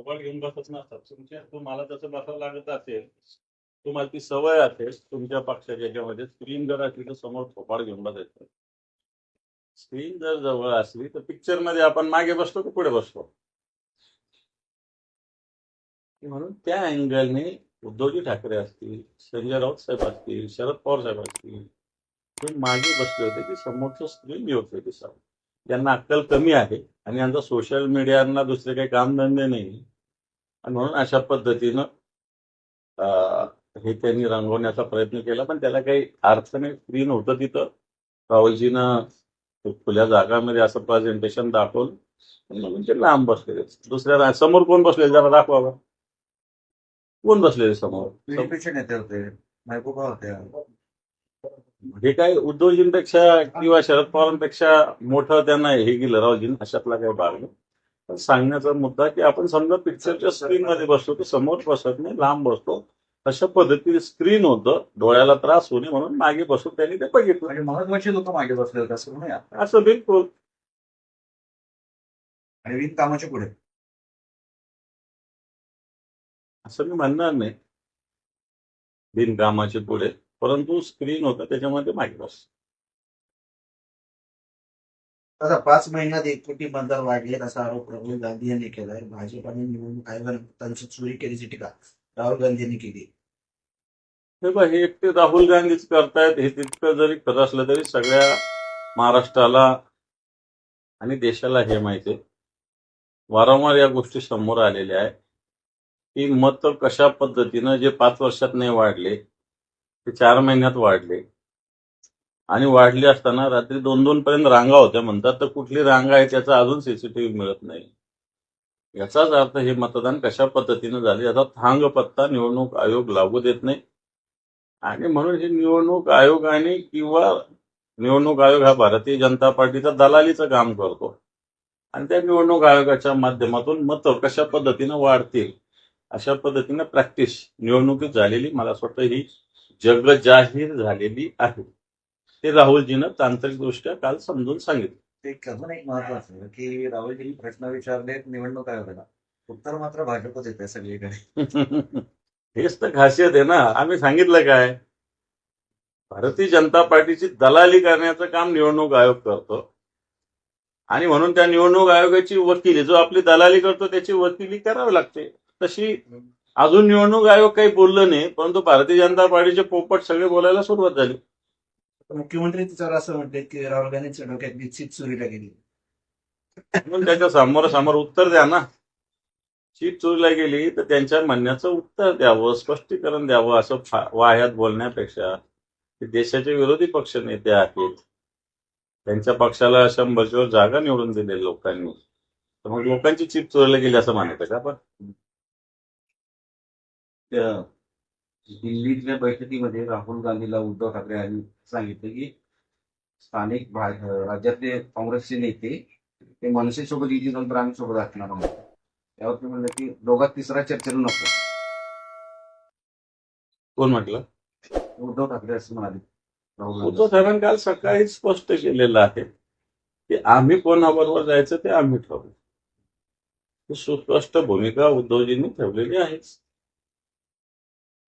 Mobile घेऊन बसत नसतात. तुमच्या तुम्हाला जसं बसावं लागत असेल तुम्हाला ती सवय असेल तुमच्या पक्षाच्या याच्यामध्ये स्क्रीन जर असली तर समोर थोपाड घेऊन बसायचं. स्क्रीन जर जवळ असली तर पिक्चरमध्ये आपण मागे बसतो की पुढे बसतो? म्हणून त्या अँगलने उद्धवजी ठाकरे असतील संजय राऊत साहेब असतील शरद पवार साहेब असतील ते मागे बसले होते की समोरचं स्क्रीन व्यवस्थित दिसावं त्यांना अक्कल कमी आहे आणि यांचा सोशल मीडियाना दुसरे काही कामधंदे नाही. आणि म्हणून अशा पद्धतीनं हे त्यांनी रंगवण्याचा प्रयत्न केला. पण त्याला काही अर्थ नाही स्क्रीन होतं तिथं राहुलजीनं खुल्या जागामध्ये असं प्रेझेंटेशन दाखवलं. म्हणून ते लांब बसलेले. दुसऱ्या समोर कोण बसले? जरा दाखवा कोण बसलेले समोर? सम- बीजेपीचे नेते होते. महबूबा होत्या. हे काय उद्धवजींपेक्षा किंवा शरद पवारांपेक्षा मोठं त्यांना हे केलं रावजींनी अशातला काही भाग नाही. सांगण्याचा मुद्दा की आपण समजा पिक्चरच्या स्क्रीन मध्ये बसतो तर समोर बसत नाही लांब बसतो. अशा पद्धतीने स्क्रीन होतं डोळ्याला त्रास होणे म्हणून मागे बसून त्यांनी ते बघितलं. महत्त्वाचे लोक मागे बसले होते असं म्हणूया. असं बिलकुल. आणि विन कामाच्या पुढे. असं मी म्हणणार नाही. बिनकामाचे पुढे परंतु स्क्रीन होतं त्याच्यामध्ये मागे बस. आता पाच महिन्यात एक कोटी मतदार वाढले असा आरोप राहुल गांधी यांनी केलाय. भाजपाने निवडणूक आयोगाने त्यांची चोरी केल्याची टीका राहुल गांधी यांनी केली. हे बघ हे एकटे राहुल गांधीच करतायत हे तितकं जरी खरं असलं तरी सगळ्या महाराष्ट्राला आणि देशाला हे माहिती वारंवार या गोष्टी समोर आलेल्या आहे की मत कशा पद्धतीनं जे पाच वर्षात नाही वाढले ते चार महिन्यात वाढले आणि वाढली असताना रात्री दोन दोन पर्यंत रांगा होत्या म्हणतात तर कुठली रांग आहे त्याचा अजून सीसीटीव्ही मिळत नाही. याचाच अर्थ हे मतदान कशा पद्धतीनं झाले? याचा थांग पत्ता निवडणूक आयोग लागू देत नाही. आणि म्हणून हे निवडणूक आयोगाने किंवा निवडणूक आयोग हा भारतीय जनता पार्टीचा दलालीचं काम करतो. आणि त्या निवडणूक आयोगाच्या माध्यमातून मतं कशा पद्धतीनं वाढतील? अशा पद्धतीनं प्रॅक्टिस निवडणुकीत झालेली मला असं वाटतं ही जगजाहीर झालेली आहे. ते राहुलजीनं तांत्रिकदृष्ट्या काल समजून सांगितलं. ते अजून एक महत्वाचं की राहुलजींनी प्रश्न विचारले निवडणूक आयोगाला उत्तर मात्र भाजपच येते सगळीकडे. हेच तर खासियत आहे ना. आम्ही सांगितलं काय? भारतीय जनता पार्टीची दलाली करण्याचं काम निवडणूक आयोग करतो. आणि म्हणून त्या निवडणूक आयोगाची वकिली जो आपली दलाली करतो त्याची वकिली करावी लागते. तशी अजून निवडणूक आयोग काही बोललं नाही परंतु भारतीय जनता पार्टीचे पोपट सगळे बोलायला सुरुवात झाली. मुख्यमंत्री तिच्यावर असं म्हणते की राहुल गांधीच्या डोक्यात निश्चित चोरीला गेली. म्हणून त्याच्यासमोर समोर उत्तर द्या ना. सीट चोरीला गेली तर त्यांच्या म्हणण्याचं उत्तर द्यावं स्पष्टीकरण द्यावं असं वाह्यात बोलण्यापेक्षा ते देशाचे विरोधी पक्ष नेते आहेत. त्यांच्या पक्षाला शंभरच्या वर जागा निवडून दिले लोकांनी. तर मग लोकांची चिप चोरीला गेली असं म्हणायचं का आपण? दिल्लीतल्या बैठकीमध्ये राहुल गांधीला उद्धव ठाकरे यांनी सांगितलं की स्थानिक राज्यातले काँग्रेसचे नेते ते मनसेसोबत येतील नंतर आम्ही सोबत असणार आहोत. त्यावर ते म्हणलं की दोघात तिसरा चर्चेला नको. कोण म्हटलं? उद्धव ठाकरे असं म्हणाले. उद्धव गांधी. ठाकरेंनी काल सकाळी स्पष्ट केलेलं आहे की आम्ही कोणाबरोबर जायचं ते आम्ही ठरवू. सुस्पष्ट भूमिका उद्धवजींनी ठेवलेली आहेच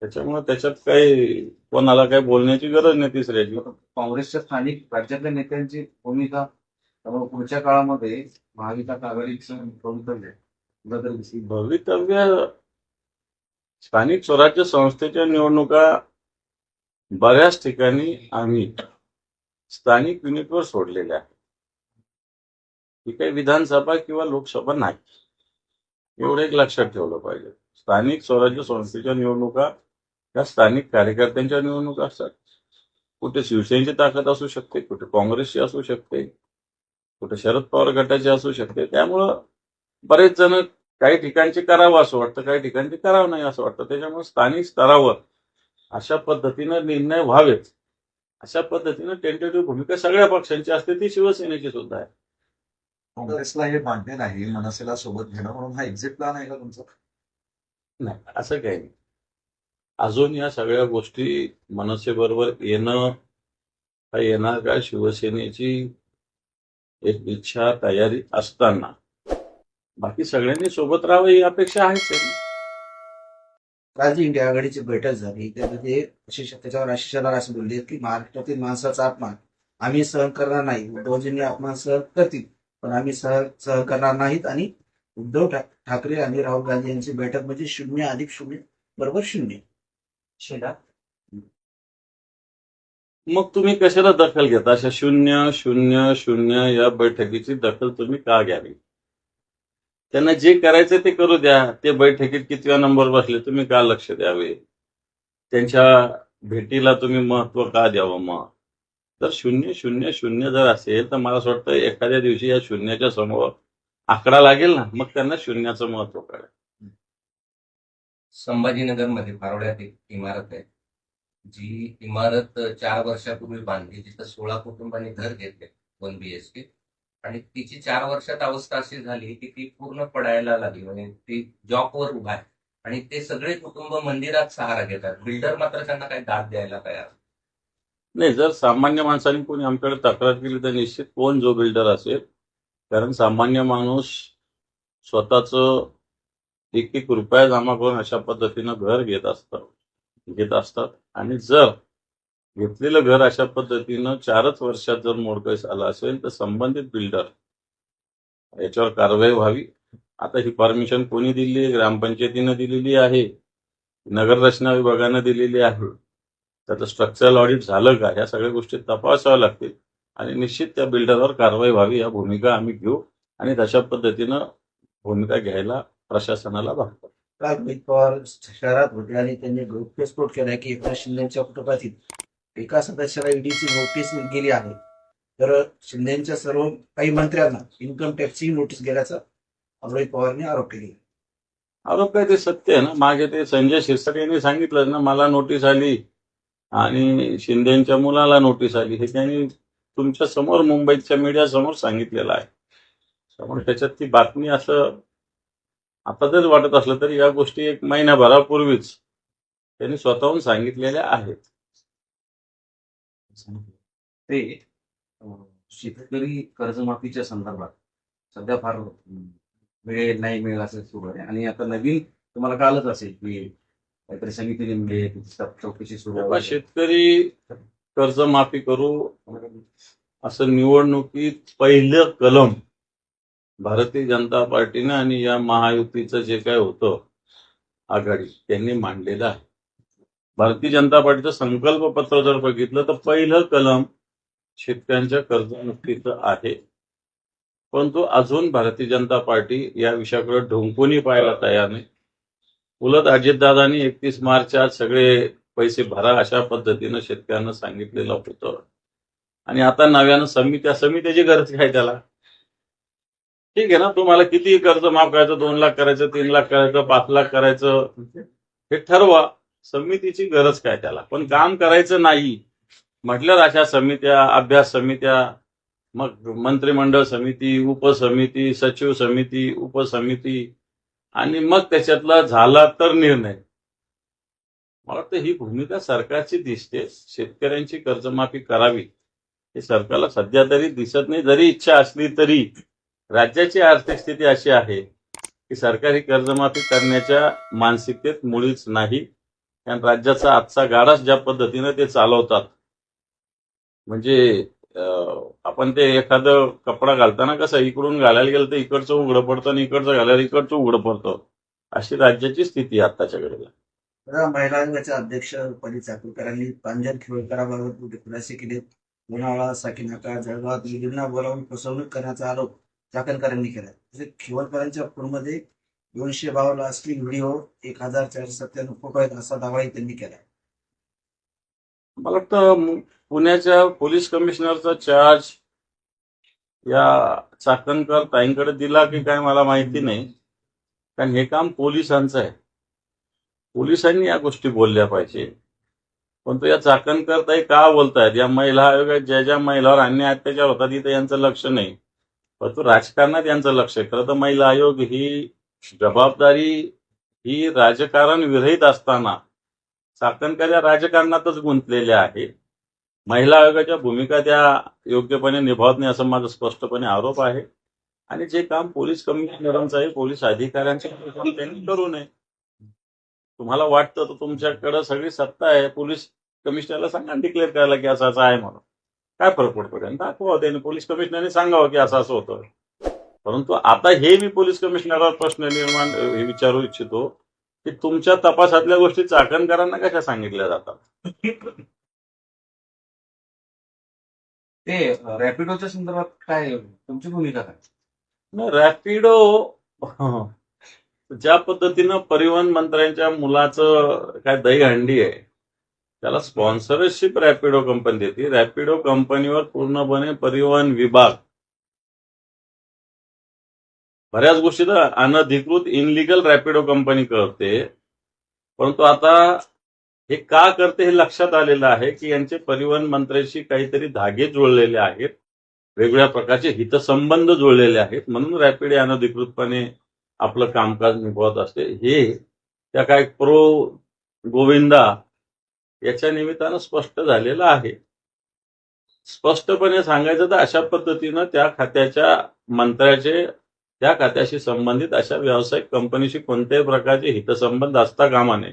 त्याच्यामुळे त्याच्यात काही कोणाला काही बोलण्याची गरज नाही तिसऱ्याची. काँग्रेसच्या स्थानिक राज्यातल्या नेत्यांची भूमिका त्यामुळे पुढच्या काळामध्ये महाविकास आघाडीचं भवितव्य बदल दिसेल. भवितव्य स्थानिक स्वराज्य संस्थेच्या निवडणुका बऱ्याच ठिकाणी आम्ही स्थानिक युनिटवर सोडलेल्या आहेत. ही काही विधानसभा किंवा लोकसभा नाही. एवढं एक लक्षात ठेवलं पाहिजे. स्थानिक स्वराज्य संस्थेच्या निवडणुका या स्थानिक कार्यकर्त्यांच्या निवडणुका असतात. कुठे शिवसेनेची ताकद असू शकते कुठे काँग्रेसची असू शकते कुठे शरद पवार गटाची असू शकते. त्यामुळं बरेच जण काही ठिकाणचे करावं असं वाटतं काही ठिकाणचे करावं नाही असं वाटतं. त्याच्यामुळे स्थानिक स्तरावर अशा पद्धतीनं निर्णय व्हावेत. अशा पद्धतीनं टेंटेटिव्ह भूमिका सगळ्या पक्षांची असते ती शिवसेनेची सुद्धा आहे. काँग्रेसला हे मान्य नाही मनसेला सोबत घेणं म्हणून हा एक्झिट प्लॅन आहे का तुमचा? नाही असं काही नाही. अजून या सगळ्या गोष्टी मनसेबरोबर येणं का येणार का शिवसेनेची एक इच्छा तयारी असताना? बाकी सगळ्यांनी सोबत राहावं ही अपेक्षा आहेच आहे. इंडिया आघाडीची बैठक झाली. त्यामध्ये त्याच्यावर अशी असं बोलले की महाराष्ट्रातील माणसाचा अपमान आम्ही सहन करणार नाही. उद्धवजींनी अपमान सहन करतील पण आम्ही सहन सहन करणार नाहीत. आणि उद्धव ठाकरे आणि राहुल गांधी यांची बैठक म्हणजे शून्य अधिक शून्य बरोबर शून्य. मग तुम्ही कशाला दखल घेता? अशा शून्य शून्य शून्य या बैठकीची दखल तुम्ही का घ्यावी? त्यांना जे करायचं ते करू द्या. ते बैठकीत कितव्या नंबर बसले तुम्ही का लक्ष द्यावे? त्यांच्या भेटीला तुम्ही महत्त्व का द्यावं मग? तर शून्य शून्य शून्य जर असेल तर मला असं वाटतं एखाद्या दिवशी या शून्याच्या समोर आकडा लागेल ना? मग त्यांना शून्याचं महत्त्व कळेल. संभाजीनगरमध्ये फारोड्यात एक इमारत आहे. जी इमारत चार वर्षापूर्वी बांधली जिथं सोळा कुटुंबांनी घर घेतले वन बी एच के. आणि तिची चार वर्षात अवस्था अशी झाली की ती पूर्ण पडायला लागली म्हणजे ती जॉबवर उभा आहे. आणि ते सगळे कुटुंब मंदिरात सहारा घेतात. बिल्डर मात्र त्यांना काही दाद द्यायला तयार नाही. जर सामान्य माणसाने कोणी आमच्याकडे तक्रार केली तर निश्चित कोण जो बिल्डर असेल कारण सामान्य माणूस स्वतःच एक एक रुपया जमा करून अशा पद्धतीनं घर घेत असतात. घेत असतात. आणि जर घेतलेलं घर अशा पद्धतीनं चारच वर्षात जर मोडकळीस आलं असेल तर संबंधित बिल्डर याच्यावर कारवाई व्हावी. आता ही परमिशन कोणी दिली ग्रामपंचायतीनं दिलेली आहे? नगर रचना विभागानं दिलेली आहे? त्याचं स्ट्रक्चरल ऑडिट झालं का? ह्या सगळ्या गोष्टी तपासाव्या लागतील. आणि निश्चित त्या बिल्डरवर कारवाई व्हावी. या भूमिका आम्ही घेऊ आणि तशा पद्धतीनं भूमिका घ्यायला प्रशासनाला भागतो. काल रोहित पवार शहरात होते आणि त्यांनी गौप्यस्फोट केलाय की एकनाथ शिंदेच्या कुटुंबातील एका सदस्याला ईडीची नोटीस गेली आहे. तर शिंदेच्या सर्व काही मंत्र्यांना इन्कम टॅक्सची नोटीस गेल्याचा रोहित पवारने आरोप केले. आरोप काय ते सत्य आहे ना? मागे ते संजय शिरसाट यांनी सांगितलं ना मला नोटीस आली आणि शिंदेच्या मुलाला नोटीस आली. हे त्यांनी तुमच्यासमोर मुंबईच्या मीडिया समोर सांगितलेलं आहे. त्यामुळे त्याच्यात ती बातमी असं आता जर वाटत असलं तरी या गोष्टी एक महिन्याभरापूर्वीच त्यांनी स्वतःहून सांगितलेल्या आहेत. ते शेतकरी कर्जमाफीच्या संदर्भात सध्या फार मिळेल नाही मिळेल असं सुरू आहे आणि आता नवीन तुम्हाला कालच असेल की काहीतरी समिती नेमली आहे, तिची चौ- चौकशी सुरू आहे. शेतकरी कर्जमाफी करू असं निवडणुकीत पहिलं कलम भारतीय जनता पार्टीनं आणि या महायुतीचं जे काय होतं आघाडी त्यांनी मांडलेलं आहे. भारतीय जनता पार्टीचं संकल्प पत्र जर बघितलं तर पहिलं कलम शेतकऱ्यांच्या कर्जमुक्तीचं आहे. परंतु अजून भारतीय जनता पार्टी या विषयाकडे ढोंकूनही पाहायला तयार नाही. उलट अजितदादांनी एकतीस मार्च आज सगळे पैसे भरा अशा पद्धतीनं शेतकऱ्यांना सांगितलेलं होतं. आणि आता नव्यानं समित्या समित्याची गरज काय त्याला? ठीक आहे ना तुम्हाला किती कर्ज माफ करायचं? दोन लाख करायचं तीन लाख करायचं पाच लाख करायचं? हे ठरवा. समितीची गरज काय त्याला? पण काम करायचं नाही. म्हटलं अशा समित्या अभ्यास समित्या मग मंत्रिमंडळ समिती उपसमिती सचिव समिती उपसमिती आणि मग त्याच्यातला झाला तर निर्णय. मला वाटतं ही भूमिका सरकारची दिसते. शेतकऱ्यांची कर्जमाफी करावी. हे सरकारला सध्या तरी दिसत नाही. जरी इच्छा असली तरी राज्याची आर्थिक स्थिती अशी आहे की सरकारी कर्जमाफी करण्याच्या मानसिकतेत मुळीच नाही. कारण राज्याचा आजचा गाडाच ज्या पद्धतीने ते चालवतात म्हणजे आपण ते एखादं कपडा घालताना कसं इकडून घालायला गेलं तर इकडचं उघडं पडतं आणि इकडचं घालायला इकडचं उघडं पडतं. अशी राज्याची स्थिती आहे आत्ताच्या घडीला. महिला आयोगाच्या अध्यक्ष रुपाली चाकूरकरांनी पांजर खिळकराबाबत खुलासे केले. लोणावळा साकीनाका जळगाव दिल्लींना बोलावून फसवणूक करण्याचा आरोप चाकणकरांनी केला तसेच खिवणकरांच्या फोनमध्ये दोनशे बावन्न असली व्हिडिओ एक हजार चारशे सत्त्याण्णव फोटो आहेत असा दावाही त्यांनी केला मला वाटतं पुण्याच्या पोलीस कमिशनरचा चार्ज या चाकणकर ताईंकडे दिला की काय मला माहिती नाही. कारण हे काम पोलिसांचं आहे. पोलिसांनी या गोष्टी बोलल्या पाहिजे. पण तो या चाकणकर ताई का बोलतायत? या महिला आयोगात ज्या ज्या महिलावर अन्याय अत्याचार होतात तिथे यांचं लक्ष नाही. परंतु राजकारणात यांचं लक्ष आहे. खरं तर महिला आयोग ही जबाबदारी ही राजकारण विरहित असताना चाकणकर राजकारणातच गुंतलेल्या आहे महिला आयोगाच्या भूमिका त्या योग्यपणे निभावत नाही असं माझा स्पष्टपणे आरोप आहे. आणि जे काम पोलीस कमिशनरांचं आहे पोलीस अधिकाऱ्यांचं त्यांनी करू नये. तुम्हाला वाटतं तर तुमच्याकडे सगळी सत्ता आहे. पोलीस कमिशनरला सांगा डिक्लेअर करायला की असं असं आहे म्हणून. काय फरक पडतो त्यांनी? दाखवा त्यांनी पोलीस कमिशनरने सांगावं की असं असं होतं. परंतु आता हे मी पोलीस कमिशनरवर प्रश्न निर्माण हे विचारू इच्छितो की तुमच्या तपासातल्या गोष्टी चाकणकरांना कशा सांगितल्या जातात? ते रॅपिडोच्या संदर्भात काय तुमची भूमिका काय? रॅपिडो ज्या पद्धतीनं परिवहन मंत्र्यांच्या मुलाचं काय दहीहंडी आहे त्याला स्पॉन्सरशिप रॅपिडो कंपनी देते. रॅपिडो कंपनीवर पूर्णपणे परिवहन विभाग. बऱ्याच गोष्टी तर अनधिकृत इनलिगल रॅपिडो कंपनी करते. परंतु आता हे का करते हे लक्षात आलेलं आहे की यांचे परिवहन मंत्र्याशी काहीतरी धागे जुळलेले आहेत. वेगवेगळ्या प्रकारचे हितसंबंध जुळलेले आहेत. म्हणून रॅपिड अनधिकृतपणे आपलं कामकाज निभवत असते. हे त्या काय प्रो गोविंदा याच्या निमित्तानं स्पष्ट झालेलं आहे. स्पष्टपणे सांगायचं तर अशा पद्धतीनं त्या खात्याच्या मंत्र्याचे त्या खात्याशी संबंधित अशा व्यावसायिक कंपनीशी कोणत्याही प्रकारचे हितसंबंध असता कामा नये.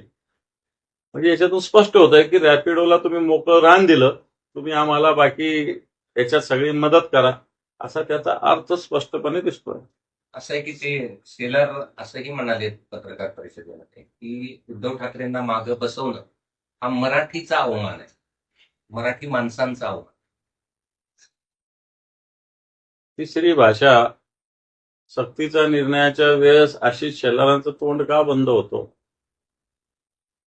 म्हणजे याच्यातून स्पष्ट होत आहे की रॅपिडोला तुम्ही मोकळं रान दिलं तुम्ही आम्हाला बाकी याच्यात सगळी मदत करा असा त्याचा अर्थ स्पष्टपणे दिसतोय. असं आहे की ते सेलर असंही म्हणाले पत्रकार परिषदेमध्ये की उद्धव ठाकरेंना मागं बसवणं हा मराठीचा अवमान आहे. मराठी माणसांचा अवमान. तिसरी भाषा सक्तीचा निर्णयाच्या वेळेस आशिष शेलारांचं तोंड का बंद होतो?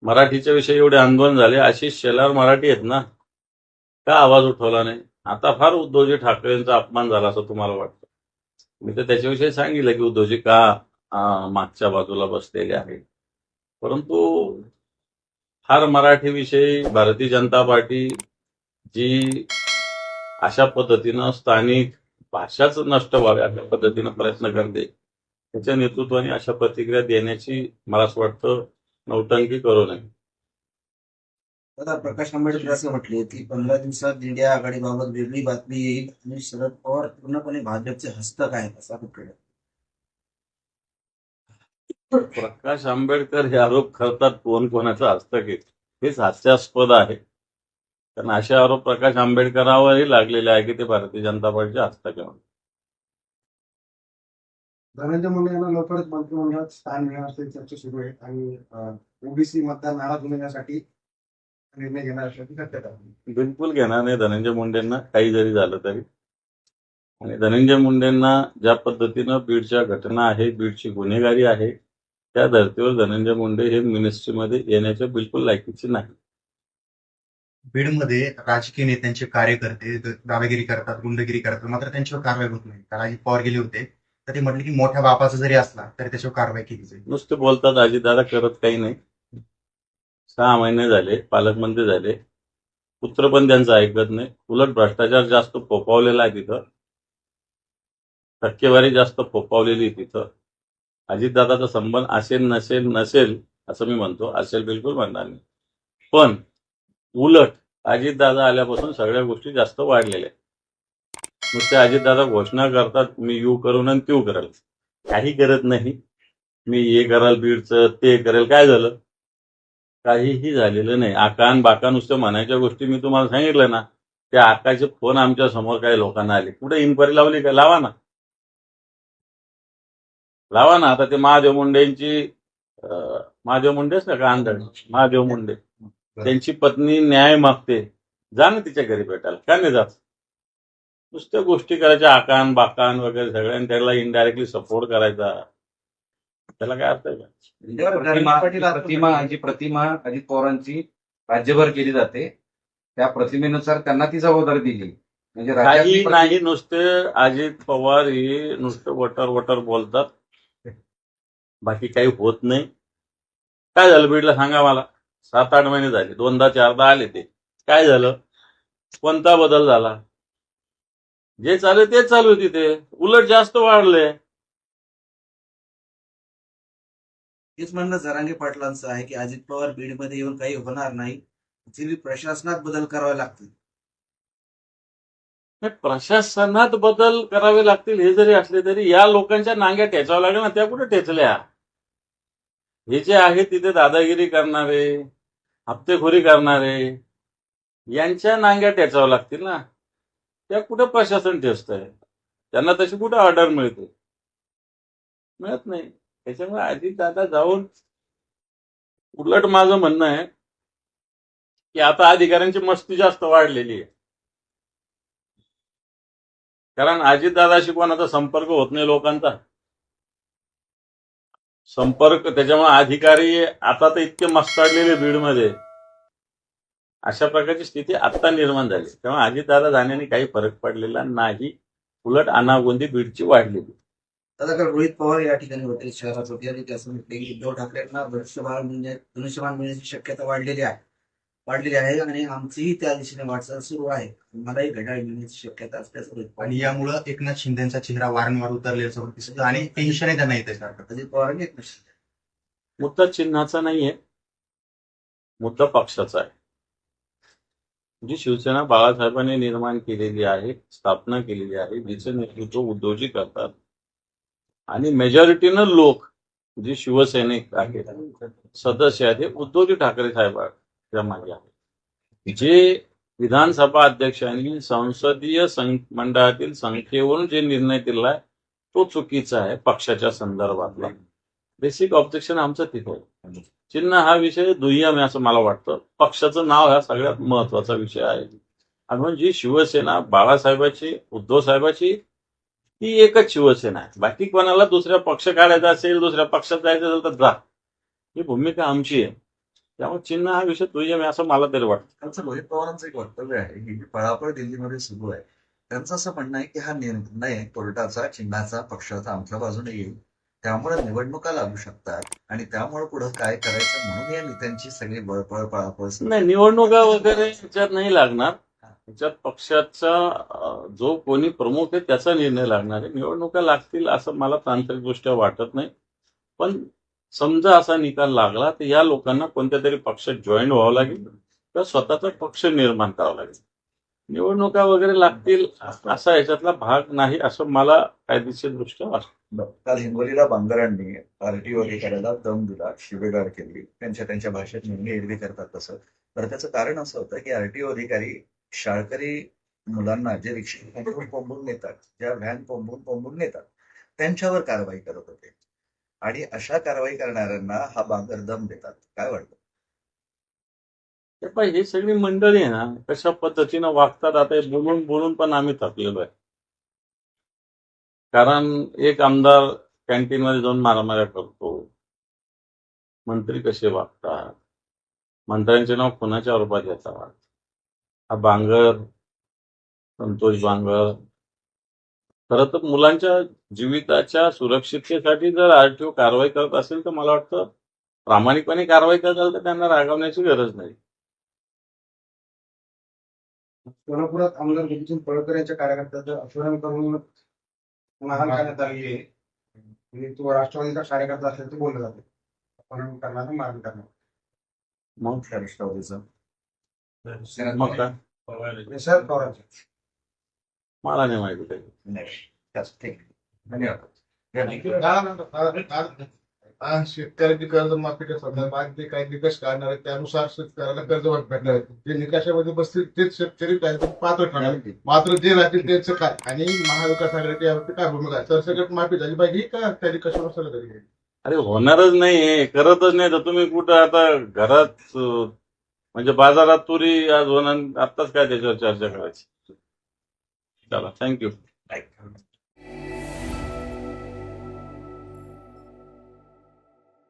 मराठीच्या विषयी एवढे आंदोलन झाले आशिष शेलार मराठी आहेत ना? का आवाज उठवला नाही? आता फार उद्धवजी ठाकरेंचा अपमान झाला असं तुम्हाला वाटतं? मी तर त्याच्याविषयी सांगितलं की उद्धवजी का मागच्या बाजूला बसलेले आहेत? परंतु फार मराठीविषयी भारतीय जनता पार्टी जी अशा पद्धतीनं स्थानिक भाषाच नष्ट व्हावी अशा पद्धतीनं प्रयत्न करते त्याच्या नेतृत्वाने अशा प्रतिक्रिया देण्याची मला असं वाटतं नौटंकी करू नये. दादा प्रकाश आंबेडकर असं म्हटले की पंधरा दिवसात इंडिया आघाडीबाबत वेगळी बातमी येईल आणि शरद पवार पूर्णपणे भाजपचे हस्तक आहेत असं म्हटलं प्रकाश आंबेडकर हे आरोप करतात कोण कोणाचं हस्तक हेच हास्यास्पद आहे कारण असे आरोप प्रकाश आंबेडकरावरही लागलेले आहे की ते भारतीय जनता पार्टीचे हस्तक आहे म्हणून. धनंजय मुंडे यांना लवकरच मंत्रिमंडळात स्थान असल्याची चर्चा सुरू आहे आणि ओबीसी मतदार नाराज होण्यासाठी निर्णय घेणार असल्याची शक्यता. बिलकुल घेणार नाही धनंजय मुंडेंना काही जरी झालं तरी आणि धनंजय मुंडेंना ज्या पद्धतीनं बीडच्या घटना आहे बीडची गुन्हेगारी आहे त्या धर्तीवर धनंजय मुंडे हे मिनिस्ट्रीमध्ये येण्याच्या बिलकुल लायकीचे नाही बीडमध्ये राजकीय नेत्यांचे कार्यकर्ते द- दादागिरी करतात गुंडगिरी करतात मात्र त्यांच्यावर कारवाई होत नाही. काल अजित पवार गेले होते तर ते म्हटले की मोठ्या बापाचा जरी असला तरी त्याच्यावर कारवाई केली जाईल. नुसते बोलतात अजितदादा करत काही नाही. सहा महिने झाले पालकमंत्री झाले. पुत्र पण त्यांचं ऐकत नाही. उलट भ्रष्टाचार जास्त फोपावलेला आहे तिथं. टक्केवारी जास्त फोपावलेली तिथं. अजितदादाचा संबंध असेल नसेल नसेल असं मी म्हणतो. असेल बिलकुल म्हणणार नाही. पण उलट अजितदादा आल्यापासून सगळ्या गोष्टी जास्त वाढलेल्या आहेत. नुसते अजितदादा घोषणा करतात मी यू करून आणि त्यू करेल. काही करत नाही. मी हे कराल बीडचं ते करेल काय झालं? काहीही झालेलं नाही. आकान बाका नुसतं म्हणायच्या गोष्टी मी तुम्हाला सांगितलं ना त्या आकाचे फोन आमच्यासमोर काही लोकांना आले. कुठे इन्क्वायरी लावली का? लावा ना. लावा ना आता ते महादेव मुंडेंची महादेव मुंडेच ना का आंधळ? महादेव मुंडे. त्यांची पत्नी न्याय मागते. जा ना तिच्या घरी भेटायला. का नाही जात? नुसत्या गोष्टी करायच्या आकान बाकान वगैरे सगळ्यांनी त्याला इनडायरेक्टली सपोर्ट करायचा. त्याला काय अर्थ आहे? का प्रतिमा प्रतिमा जी प्रतिमा अजित पवारांची राज्यभर केली जाते त्या प्रतिमेनुसार त्यांना ती जबाबदारी दिली. म्हणजे काही नाही नुसते अजित पवार हे नुसतं वटर वटर बोलतात. बाकी काही होत नाही. काय झालं बीडला सांगा मला. सात आठ महिने झाले. दोनदा चारदा आले ते. काय झालं? कोणता बदल झाला? जे चालू तेच चालू तिथे. उलट जास्त वाढले. हेच म्हणणं जरांगे पाटलांचं आहे की अजित पवार बीडमध्ये येऊन काही होणार नाही. तिथे प्रशासनात बदल करावे लागतील. प्रशासनात बदल करावे लागतील हे जरी असले तरी या लोकांच्या नांग्या ठेचावं लागल्या ना त्या कुठे ठेचल्या हे जे आहे तिथे दादागिरी करणारे हप्तेखोरी करणारे यांच्या नांग्या ठेचावं लागतील ना? त्या कुठे प्रशासन ठेचतंय त्यांना तशी कुठे ऑर्डर मिळते? मिळत नाही. त्याच्यामुळे आधी दादा जाऊन उलट माझं म्हणणं आहे की आता अधिकाऱ्यांची मस्ती जास्त वाढलेली आहे. कारण अजितदादाशी कोणाचा संपर्क होत नाही लोकांचा. संपर्क त्याच्यामुळे अधिकारी आता तर इतके मस्ताडलेले बीडमध्ये. अशा प्रकारची स्थिती आता निर्माण झाली. तेव्हा अजितदादा जाण्याने काही फरक पडलेला नाही. उलट अनागोंदी बीडची वाढलेली दादा रोहित पवार या ठिकाणी होते शहरात होते. असं म्हटले की उद्धव ठाकरेंना धनुष्यबाण म्हणजे धनुष्यबाण मिळण्याची शक्यता वाढलेली आहे. वाढलेली आहे आणि आमचीही त्या दिशेने वाटचाल सुरू आहे. मलाही घड्याळ मिळण्याची शक्यता असल्याचं पवार आणि यामुळं एकनाथ शिंदेचा चेहरा वारंवार उतरलेला दिसतो आणि टेन्शन आहे त्यांना येते सारखं. अजित पवारांनी एक निश्चित मुद्दा चिन्हाचा नाहीये. मुद्दा पक्षाचा आहे. जी शिवसेना बाळासाहेबांनी निर्माण केलेली आहे स्थापना केलेली आहे. जिचं नेतृत्व उद्धवजी करतात. आणि मेजॉरिटीनं लोक जे शिवसैनिक आहेत सदस्य आहेत हे उद्धवजी ठाकरे साहेबांच्या मागे आहे. जे विधानसभा अध्यक्षांनी संसदीय सं- मंडळातील संख्येवरून जे निर्णय दिलाय तो चुकीचा आहे पक्षाच्या संदर्भातला. बेसिक ऑब्जेक्शन आमचं तिथे चिन्ह हा विषय दुय्यम आहे असं मला वाटतं. पक्षाचं नाव हा सगळ्यात महत्त्वाचा विषय आहे. आणि म्हणून जी शिवसेना बाळासाहेबाची उद्धव साहेबाची ती एकच शिवसेना आहे. बाकी कोणाला दुसऱ्या पक्ष काढायचा असेल दुसऱ्या पक्षात जायचं असेल तर जा. ही भूमिका आमची आहे. त्यामुळे चिन्ह हा विषय दुय्यम आहे असं मला तरी वाटतं. त्यांचं रोहित पवारांचं एक वक्तव्य आहे की पळापळ दिल्लीमध्ये सुरू आहे. त्यांचं असं म्हणणं आहे की हा निर्णय कोर्टाचा चिन्हाचा पक्षाचा आमच्या बाजूने येईल. त्यामुळे निवडणुका लागू शकतात आणि त्यामुळे पुढे काय करायचं म्हणून या नेत्यांची सगळी बळपळ पळापळ. नाही निवडणुका वगैरे याच्यात नाही लागणार. याच्यात पक्षाचा जो कोणी प्रमुख आहे त्याचा निर्णय लागणार आहे. निवडणुका लागतील असं मला तांत्रिकदृष्ट्या वाटत नाही. पण समजा असा निकाल लागला तर या लोकांना कोणत्या तरी पक्षात जॉईन व्हावं लागेल? किंवा स्वतःचा पक्ष निर्माण करावा लागेल. निवडणुका वगैरे लागतील असा याच्यातला भाग नाही असं मला कायदेशीर दृष्ट्या वाटतं. काल हिंगोलीला बांगरांनी आरटीओ अधिकाऱ्याला दम दिला शिवेगाळ केली. त्यांच्या त्यांच्या भाषेत नेहमी एरवी करतात तसं. तर त्याचं कारण असं होतं की आरटीओ अधिकारी शाळकरी मुलांना जे रिक्षा कोंबून पोंबून नेतात ज्या व्हॅन पोंबून पोंबून नेतात त्यांच्यावर कारवाई करत होते. आणि अशा कारवाई करणाऱ्यांना हा बांगर दम देतात. काय वाटतं? ते पण ही सगळी मंडळी आहे ना कशा पद्धतीनं वागतात आता हे बोलून बोलून पण आम्ही थकलेलो आहे. कारण एक आमदार कॅन्टीन मध्ये जाऊन मारामाऱ्या करतो. मंत्री कसे वागतात? मंत्र्यांचे नाव कोणाच्या आरोपात येतात? हा बांगर संतोष बांगर खरं तर मुलांच्या जीविताच्या सुरक्षिततेसाठी जर आरटीओ कारवाई करत असेल तर मला वाटतं प्रामाणिकपणे कारवाई करत असेल तर त्यांना रागवण्याची गरज नाही. सोलापुरात आमदार गोपीचंद पळकर यांच्या कार्यकर्त्याचं अपहरण करून मारहाण करण्यात आली आहे आणि तो राष्ट्रवादीचा कार्यकर्ता असल्याचं बोललं जाते. अपहरण करणार मारहाण करणार मग राष्ट्रवादीचं मग काय? शरद पवारांचं. मला नाही माहिती काही शेतकऱ्याची कर्जमाफीच्या संदर्भात जे काही निकष काढणार आहेत त्यानुसार शेतकऱ्याला कर्ज भेटणार आहे ते निकषामध्ये बसतील तेच शेतकरी पात्र ठरणार. मात्र जे राहतील त्यांचं काय? आणि महाविकास आघाडीची यावरती काय भूमिका आहे? सरसकट माफी झाली पाहिजे का त्या निकषानुसार झाली पाहिजे? अरे होणारच नाही. करतच नाही. तर तुम्ही कुठं आता घरात म्हणजे बाजारात तुरी आज होणार आत्ताच काय त्याच्यावर चर्चा करायची? चला थँक्यू नाही